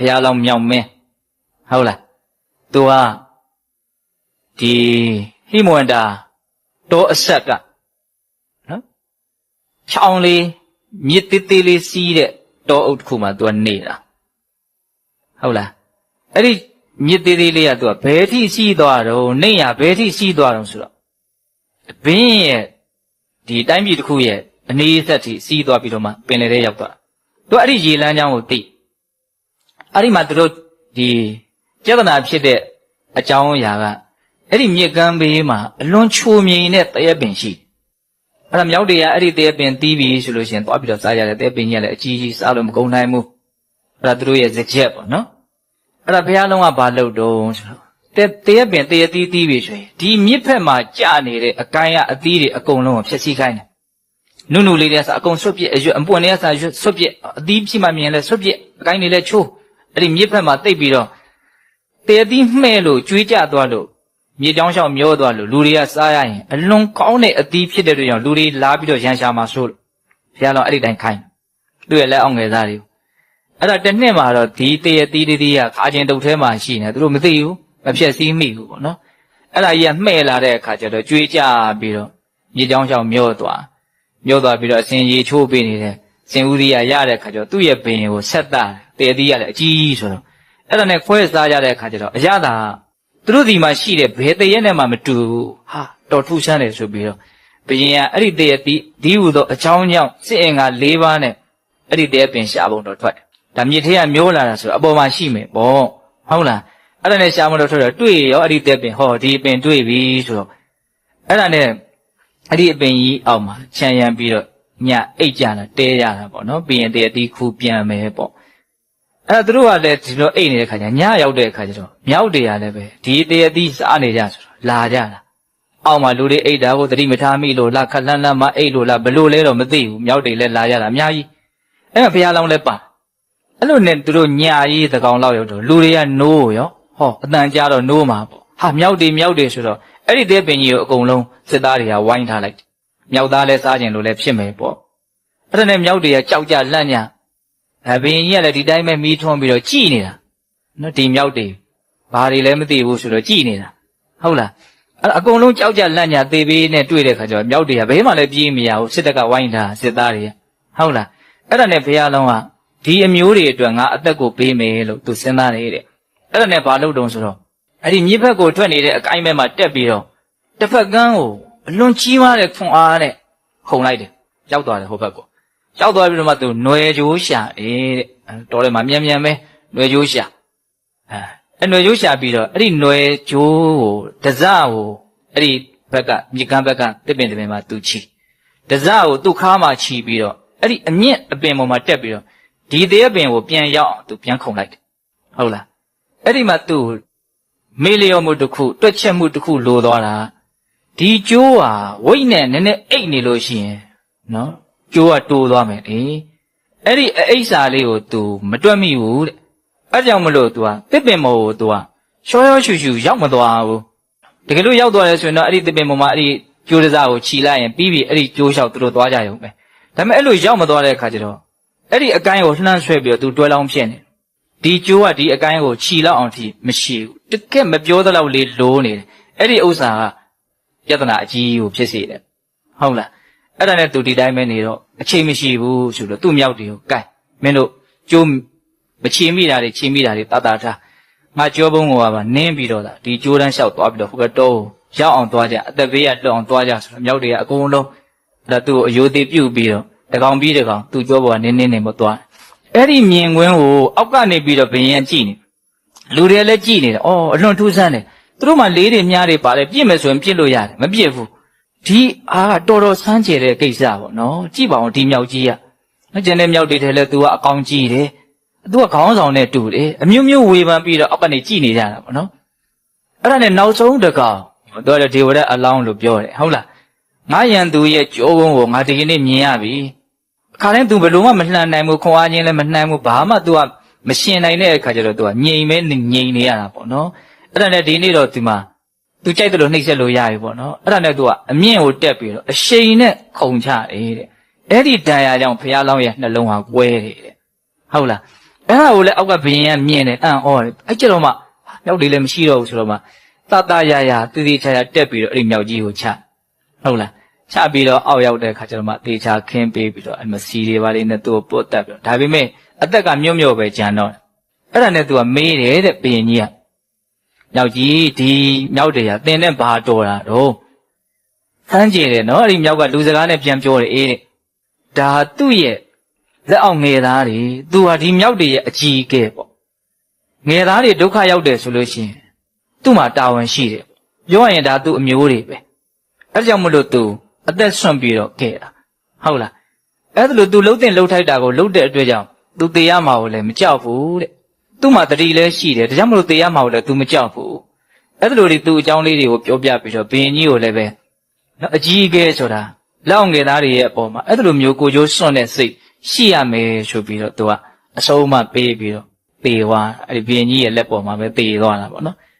ဘုရားလောင်းမြောင်မင်းဟုတ်လားသူကဒီဟိမဝန္တာတောအဆက်ကနော်ချောင်းလေးမြစ်သေးသေးလေးစီးတဲ့တောအုပ်တစ်ခုမှာသူကနေတာဟုတ်လားအဲ့ဒီမြစ်သေးသေးလေးကသူကဘယ်ထိစီးသွားတော့နေရဘယ်ထိစီးသွားတော့ဆိုတော့ဘင်းရဲ့ဒီတိုင်းပြည်တစ်ခုရဲ့အနည်းဆက်ထိစီးသွားပြီးတော့မှပင်လယ်ထဲရောက်သွားသူကအဲ့ဒီရေလမ်းကြောင်းကိုသိ အဲ့ဒီမှာသူတို့ဒီပြဿနာဖြစ်တဲ့အကြောင်းအရာကအဲ့ဒီမြစ်ကမ်းဘေးမှာအလွန်ချိုမြိန်တဲ့တရက်ပင်ရှိတယ်အဲ့ဒါမြောက်တွေကအဲ့ဒီတရက်ပင်တီးပြီဆိုလို့ရှိရင်သွားပြီးတော့စားကြတယ်တရက်ပင်ကြီးကလည်းအကြီးကြီးစားလို့မကုန်နိုင်ဘူးအဲ့ဒါသူတို့ရဲ့စကြက်ပေါ့နော်အဲ့ဒါဘုရားလုံးကဘာလုပ်တော့ဆိုတော့တဲတရက်ပင်တရက်တီးတီးပြီဆိုရင်ဒီမြစ်ဖက်မှာကြာနေတဲ့အကိုင်းကအသီးတွေအကုန်လုံးကိုဖျက်ဆီးခိုင်းတယ်နုနုလေးတွေကစအကုန်ဆွတ်ပြစ်အရွက်အပွင့်တွေကစရွတ်ဆွတ်ပြစ်အသီးဖြစ်မှမြင်လဲဆွတ်ပြစ်အကိုင်းတွေလည်းချိုး အဲ့ဒီမြစ်ဖက်မှာတိတ်ပြီးတော့တရက်တီးမှဲ့လို့ကျွေးကြသွားလို့မြေကြောင်းလျှောက်မျောသွားလို့လူတွေကစားရရင်အလွန်ကောင်းတဲ့အသီးဖြစ်တဲ့အတွက်ကြောင့်လူတွေလာပြီးတော့ရန်ရှာမှာဆိုလို့ဘုရားလုံးအဲ့ဒီတိုင်းခိုင်းသူ့ရဲ့လက်အောင်ငယ်သားတွေကိုအဲ့ဒါတစ်နှစ်မှာတော့ဒီတရက်တီးတီးတီးကခါကျင်တုတ်ထဲမှာရှိနေသူတို့မသိဘူးမဖြက်စည်းမိဘူးပေါ့နော်အဲ့ဒါကြီးကမှဲ့လာတဲ့အခါကျတော့ကျွေးကြပြီးတော့မြေကြောင်းလျှောက်မျောသွားမျောသွားပြီးတော့အစင်ရေချိုးပေးနေတဲ့စင်ဦးရီးရရတဲ့အခါကျတော့သူ့ရဲ့ပင်ကိုဆက်တာတ ရက်တီးရလည်းအကြီးဆိုတော့အဲ့ဒါနဲ့ခွဲစားကြတဲ့အခါကျတော့အရသာသူတို့ဒီမှာရှိတဲ့ဘယ်တရက်နဲ့မှမတူဘူးဟာတော်ထူးဆန်းတယ်ဆိုပြီးတော့ဘုရင်ကအဲ့ဒီတရက်တီးဒီဟုသောအချောင်းကြောင့်စစ်အင်္ဂါ၄ပါးနဲ့အဲ့ဒီတရက်ပင်ရှာပုံတော်ထွက်တယ်ဒါမြေထဲကမျောလာတာဆိုတော့အပေါ်မှာရှိမယ်ပေါ့ဟုတ်လားအဲ့ဒါနဲ့ရှာမလို့ထွက်တော့တွေ့ရောအဲ့ဒီတက်ပင်ဟောဒီပင်တွေ့ပြီဆိုတော့အဲ့ဒါနဲ့အဲ့ဒီအပင်ကြီးအောက်မှာခြံရံပြီးတော့ညအိတ်ကြတာတဲရတာပေါ့နော်ပြီးရင်တည်းအတီးခူပြန်မယ်ပေါ့ အဲ့ဒါသူတို့ကလည်းဒီလိုအိတ်နေတဲ့ခါကျညရောက်တဲ့ခါကျတော့မြောက်တွေကလည်းပဲဒီတည်းအတီးစားနေကြဆိုတော့လာကြတာအောက်မှာလူတွေအိတ်တာကိုသတိမထားမိလို့လားခက်လန်းလန်းမအိတ်လို့လားဘလို့လဲတော့မသိဘူးမြောက်တွေလည်းလာကြတာအများကြီးအဲ့ဒါဘုရားလောင်းလည်းပါအဲ့လိုနဲ့သူတို့ညာကြီးသကောင်လောက်ရောက်တော့လူတွေကနိုးရောဟောအတန်ကြတော့နိုးမှာပေါ့ဟာမြောက်တွေမြောက်တွေဆိုတော့အဲ့ဒီတဲ့ပင်ကြီးကိုအကုန်လုံးစစ်သားတွေကဝိုင်းထားလိုက်တယ်မြောက်သားလည်းစားကျင်လို့လည်းဖြစ်မယ်ပေါ့အဲ့ဒါနဲ့မြောက်တွေကကြောက်ကြလန့်ည အဘင်ကြီးကလည်းဒီတိုင်းပဲမီးထွန်းပြီးတော့ကြည်နေတာနော်ဒီမြောက်တွေဘာတွေလည်းမသိဘူးဆိုတော့ကြည်နေတာဟုတ်လားအဲ့အကုန်လုံးကြောက်ကြလန့်ညသေပေးနဲ့တွေ့တဲ့ခါကျတော့မြောက်တွေကဘယ်မှလည်းပြေးမရဘူးစစ်တပ်ကဝိုင်းထားစစ်သားတွေကဟုတ်လားအဲ့ဒါနဲ့ဘုရားလုံးကဒီအမျိုးတွေအတွက်ငါအသက်ကိုပေးမယ်လို့သူစဉ်းစားနေတဲ့အဲ့ဒါနဲ့ဘာလုပ်တုံးဆိုတော့အဲ့ဒီမြစ်ဘက်ကိုထွက်နေတဲ့အကိုင်းဘက်မှာတက်ပြီးတော့တစ်ဖက်ကန်းကိုအလွန်ကြီးမားတဲ့ခွန်အားနဲ့ခုန်လိုက်တယ်ရောက်သွားတယ်ဟိုဘက်ကို ရောက်သွားပြီးတော့မှသူຫນွယ်ကြိုးရှာတယ်တဲ့တော်တယ်မှာမြန်မြန်ပဲຫນွယ်ကြိုးရှာအဲအဲ့ຫນွယ်ကြိုးရှာပြီးတော့အဲ့ဒီຫນွယ်ကြိုးကိုတစကိုအဲ့ဒီဘက်ကမြစ်ကမ်းဘက်ကတစ်ပင်တစ်ပင်မှာသူချီတစကိုသူ့ခါမှာချီပြီးတော့အဲ့ဒီအမြင့်အပင်ပေါ်မှာတက်ပြီးတော့ဒီတရက်ပင်ကိုပြန်ရောက်အောင်သူပြန်ခုန်လိုက်တယ်ဟုတ်လားအဲ့ဒီမှာသူ့မေလျော်မှုတစ်ခုတွက်ချက်မှုတစ်ခုလိုသွားတာဒီကျိုးဟာဝိတ်နဲ့နည်းနည်းအိတ်နေလို့ရှိရင်နော် ကျိုးကတိုးသွားမယ်လေအဲ့ဒီအိတ်စာလေးကို तू မတွက်မိဘူးတဲ့အဲ့ကြောင့်မလို့ तू ဟာတစ်ပင်မော်ကို तू ဟာရှောရှောရှူရှူရောက်မသွားဘူးတကယ်လို့ရောက်သွားတယ်ဆိုရင်တော့အဲ့ဒီတစ်ပင်မော်မှာအဲ့ဒီကျိုးတစားကိုခြီလိုက်ရင်ပြီးပြီအဲ့ဒီကျိုးလျှောက်သူတို့သွားကြရုံပဲဒါပေမဲ့အဲ့လိုရောက်မသွားတဲ့အခါကျတော့အဲ့ဒီအကိုင်းကိုလှမ်းဆွဲပြီးတော့ तू တွဲလောင်းဖြစ်နေဒီကျိုးကဒီအကိုင်းကိုခြီလောက်အောင်ထိမရှိဘူးတကက်မပြောသလောက်လေးလိုးနေတယ်အဲ့ဒီဥစ္စာကပြဿနာအကြီးကိုဖြစ်စေတယ်ဟုတ်လား အဲ့ဒါနဲ့သူဒီတိုင်းပဲနေတော့အချိန်မရှိဘူးဆိုတော့သူ့မြောက်တွေကိုကဲမင်းတို့ကျိုးမချီမိတာတွေချီမိတာတွေတတာထားငါကြောဘုံကပါနင်းပြီးတော့လာဒီကျိုးတန်းလျှောက်သွားပြီးတော့ဟိုဘက်တော့ရောက်အောင်သွားကြအသက်ဘေးကလွတ်အောင်သွားကြဆိုတော့မြောက်တွေကအကုန်လုံးအဲ့ဒါသူ့ကိုအယိုသေးပြုတ်ပြီးတော့တကောင်ပြီးတကောင်သူ့ကြောဘောကနင်းနင်းနေမသွားအဲ့ဒီမြင်ကွင်းကိုအောက်ကနေပြီးတော့ဘယင်ကြည့်နေလူတွေလည်းကြည့်နေတယ်အော်အလွန်ထူးဆန်းတယ်သူတို့မှလေးတွေမြားတွေပါတယ်ပြစ်မယ်ဆိုရင်ပြစ်လို့ရတယ်မပြစ်ဘူး ဒီအားကတော်တော်ဆန်းကျယ်တဲ့ကိစ္စပေါ့နော်ကြည့်ပါအောင်ဒီမြောက်ကြီးကနော်ကျန်တဲ့မြောက်တွေထဲလဲ तू ကအကောင်ကြီးတယ် तू ကခေါင်းဆောင်နဲ့တူတယ်အမျိုးမျိုးဝေဖန်ပြီးတော့အောက်ကနေကြည့်နေကြတာပေါ့နော်အဲ့ဒါနဲ့နောက်ဆုံးတကောင်သူကဒေဝရအလောင်းလို့ပြောတယ်ဟုတ်လားငါယံသူရဲ့ကြိုးဝန်းကိုငါဒီကနေ့မြင်ရပြီအခါတိုင်း तू ဘယ်လို့မှမလှန်နိုင်ဘူးခွန်အားချင်းလည်းမနှမ်းဘူးဘာမှ तू ကမရှင်နိုင်တဲ့အခါကျတော့ तू ကငြိမ်မဲငြိမ်နေရတာပေါ့နော်အဲ့ဒါနဲ့ဒီနေ့တော့ဒီမှာ သူကြိုက်တယ်လို့နှိပ်စက်လို့ရပြီပေါ့နော်အဲ့ဒါနဲ့သူကအမြင့်ကိုတက်ပြီးတော့အရှိန်နဲ့ခုန်ချတယ်တဲ့အဲ့ဒီတန်ရာကြောင့်ဘုရားလောင်းရဲ့နှလုံးဟာကွဲတယ်တဲ့ဟုတ်လားအဲ့ဒါကိုလည်းအောက်ကဘယင်ကမြင်တယ်အံ့ဩတယ်အဲ့ကျတော့မှမြောက်တွေလည်းမရှိတော့ဘူးဆိုတော့မှတတရရတည်တည်ချာချာတက်ပြီးတော့အဲ့ဒီမြောက်ကြီးကိုချဟုတ်လားချပြီးတော့အောက်ရောက်တဲ့ခါကျတော့မှတေချာခင်းပေးပြီးတော့အဲ့မစီတွေပါလေးနဲ့သူ့ကိုပုတ်တက်ပြီးတော့ဒါပေမဲ့အသက်ကမြုံ့မြုံ့ပဲကြံတော့အဲ့ဒါနဲ့သူကမေးတယ်တဲ့ဘယင်ကြီးက မြောက်ကြီးဒီမြောက်တွေကတင်တဲ့ဘာတော်တာတော့ဆန်းကျင်တယ်နော်အဲ့ဒီမြောက်ကလူစကားနဲ့ပြန်ပြောတယ်အေးတဲ့ဒါသူ့ရဲ့လက်အောင်ငယ်သားတွေသူဟာဒီမြောက်တွေရဲ့အကြီးအကဲပေါ့ငယ်သားတွေဒုက္ခရောက်တယ်ဆိုလို့ရှိရင်သူ့မှာတာဝန်ရှိတယ်ပြောရရင်ဒါသူ့အမျိုးတွေပဲအဲဒါကြောင့်မလို့သူအသက်ဆွန့်ပြီးတော့ခဲ့တာဟုတ်လားအဲ့ဒါလို့သူလှုပ်တဲ့လှုပ်ထိုက်တာကိုလှုပ်တဲ့အတွက်ကြောင့်သူတေရမှာကိုလည်းမကြောက်ဘူးတဲ့ သူ့မှာတတိလည်းရှိတယ်ဒါကြောင့်မလို့တေရမှာကိုလည်း तू မကြောက်ဘူးအဲ့ဒါလို့ဒီသူ့အကြောင်းလေးတွေကိုပြောပြပြီးတော့ဘင်းကြီးကိုလည်းပဲနော်အကြီးအကဲဆိုတာလက်အောင်ငယ်သားတွေရဲ့အပေါ်မှာအဲ့ဒါလိုမျိုးကိုကြိုးစွန့်တဲ့စိတ်ရှိရမယ်ဆိုပြီးတော့သူကအဆုံးအမပေးပြီးတော့ပေသွားအဲ့ဒီဘီရင်ကြီးရဲ့လက်ပေါ်မှာပဲပေသွားတာပေါ့နော်